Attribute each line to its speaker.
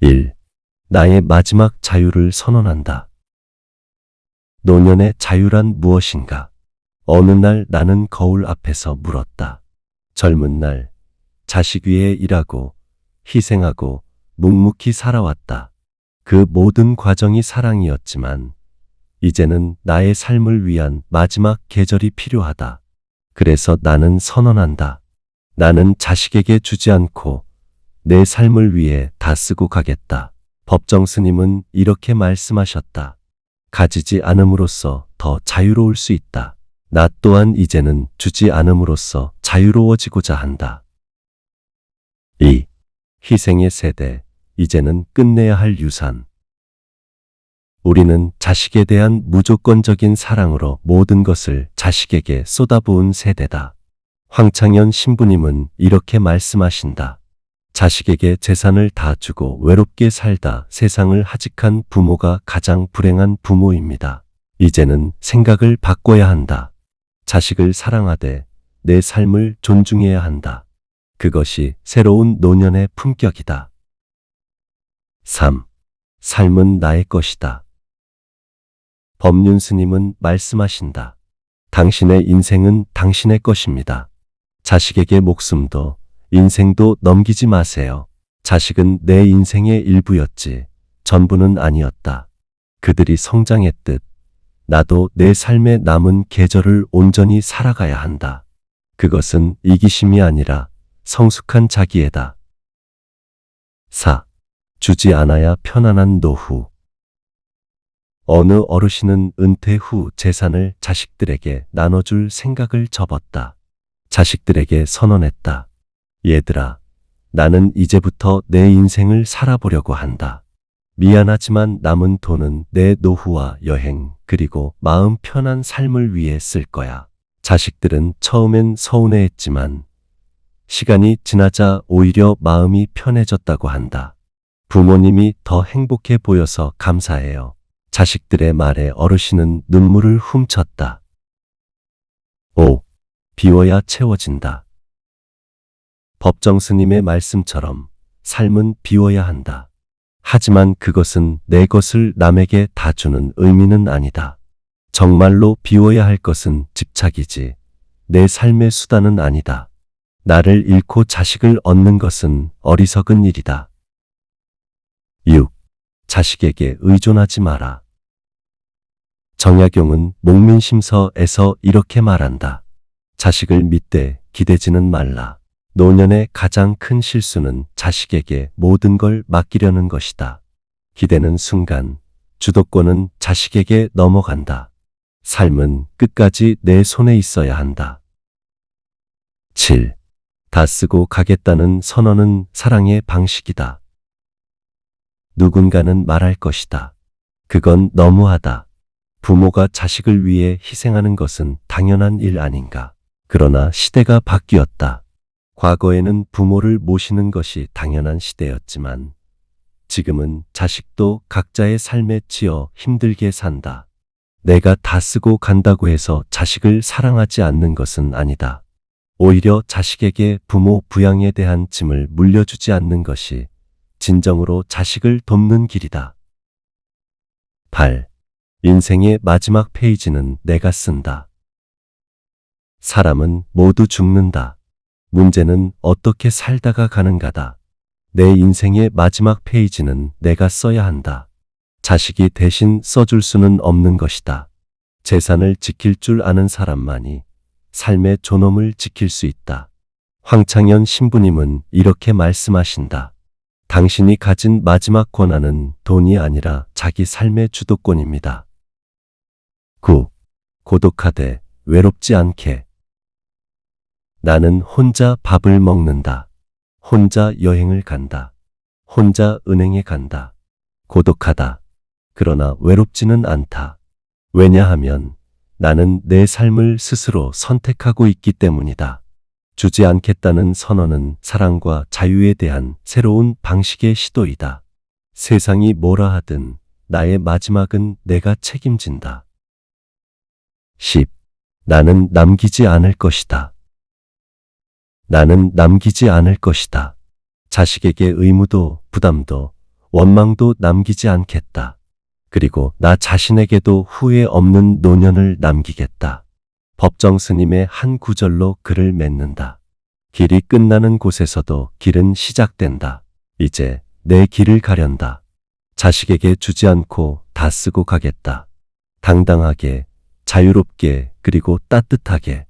Speaker 1: 1. 나의 마지막 자유를 선언한다. 노년의 자유란 무엇인가? 어느 날 나는 거울 앞에서 물었다. 젊은 날 자식 위해 일하고 희생하고 묵묵히 살아왔다. 그 모든 과정이 사랑이었지만 이제는 나의 삶을 위한 마지막 계절이 필요하다. 그래서 나는 선언한다. 나는 자식에게 주지 않고 내 삶을 위해 다 쓰고 가겠다. 법정 스님은 이렇게 말씀하셨다. 가지지 않음으로써 더 자유로울 수 있다. 나 또한 이제는 주지 않음으로써 자유로워지고자 한다. 2. 희생의 세대, 이제는 끝내야 할 유산. 우리는 자식에 대한 무조건적인 사랑으로 모든 것을 자식에게 쏟아부은 세대다. 황창현 신부님은 이렇게 말씀하신다. 자식에게 재산을 다 주고 외롭게 살다 세상을 하직한 부모가 가장 불행한 부모입니다. 이제는 생각을 바꿔야 한다. 자식을 사랑하되 내 삶을 존중해야 한다. 그것이 새로운 노년의 품격이다. 3. 삶은 나의 것이다. 법륜 스님은 말씀하신다. 당신의 인생은 당신의 것입니다. 자식에게 목숨도 인생도 넘기지 마세요. 자식은 내 인생의 일부였지 전부는 아니었다. 그들이 성장했듯 나도 내 삶의 남은 계절을 온전히 살아가야 한다. 그것은 이기심이 아니라 성숙한 자기애다. 4. 주지 않아야 편안한 노후. 어느 어르신은 은퇴 후 재산을 자식들에게 나눠줄 생각을 접었다. 자식들에게 선언했다. 얘들아, 나는 이제부터 내 인생을 살아보려고 한다. 미안하지만 남은 돈은 내 노후와 여행, 그리고 마음 편한 삶을 위해 쓸 거야. 자식들은 처음엔 서운해했지만 시간이 지나자 오히려 마음이 편해졌다고 한다. 부모님이 더 행복해 보여서 감사해요. 자식들의 말에 어르신은 눈물을 훔쳤다. 5. 비워야 채워진다. 법정 스님의 말씀처럼 삶은 비워야 한다. 하지만 그것은 내 것을 남에게 다 주는 의미는 아니다. 정말로 비워야 할 것은 집착이지 내 삶의 수단은 아니다. 나를 잃고 자식을 얻는 것은 어리석은 일이다. 6. 자식에게 의존하지 마라. 정약용은 목민심서에서 이렇게 말한다. 자식을 믿되 기대지는 말라. 노년의 가장 큰 실수는 자식에게 모든 걸 맡기려는 것이다. 기대는 순간 주도권은 자식에게 넘어간다. 삶은 끝까지 내 손에 있어야 한다. 7. 다 쓰고 가겠다는 선언은 사랑의 방식이다. 누군가는 말할 것이다. 그건 너무하다. 부모가 자식을 위해 희생하는 것은 당연한 일 아닌가. 그러나 시대가 바뀌었다. 과거에는 부모를 모시는 것이 당연한 시대였지만 지금은 자식도 각자의 삶에 치여 힘들게 산다. 내가 다 쓰고 간다고 해서 자식을 사랑하지 않는 것은 아니다. 오히려 자식에게 부모 부양에 대한 짐을 물려주지 않는 것이 진정으로 자식을 돕는 길이다. 8. 인생의 마지막 페이지는 내가 쓴다. 사람은 모두 죽는다. 문제는 어떻게 살다가 가는가다. 내 인생의 마지막 페이지는 내가 써야 한다. 자식이 대신 써줄 수는 없는 것이다. 재산을 지킬 줄 아는 사람만이 삶의 존엄을 지킬 수 있다. 황창현 신부님은 이렇게 말씀하신다. 당신이 가진 마지막 권한은 돈이 아니라 자기 삶의 주도권입니다. 9. 고독하되 외롭지 않게 나는 혼자 밥을 먹는다. 혼자 여행을 간다. 혼자 은행에 간다. 고독하다. 그러나 외롭지는 않다. 왜냐하면 나는 내 삶을 스스로 선택하고 있기 때문이다. 주지 않겠다는 선언은 사랑과 자유에 대한 새로운 방식의 시도이다. 세상이 뭐라 하든 나의 마지막은 내가 책임진다. 10. 나는 남기지 않을 것이다. 나는 남기지 않을 것이다. 자식에게 의무도 부담도 원망도 남기지 않겠다. 그리고 나 자신에게도 후회 없는 노년을 남기겠다. 법정 스님의 한 구절로 글을 맺는다. 길이 끝나는 곳에서도 길은 시작된다. 이제 내 길을 가련다. 자식에게 주지 않고 다 쓰고 가겠다. 당당하게, 자유롭게, 그리고 따뜻하게.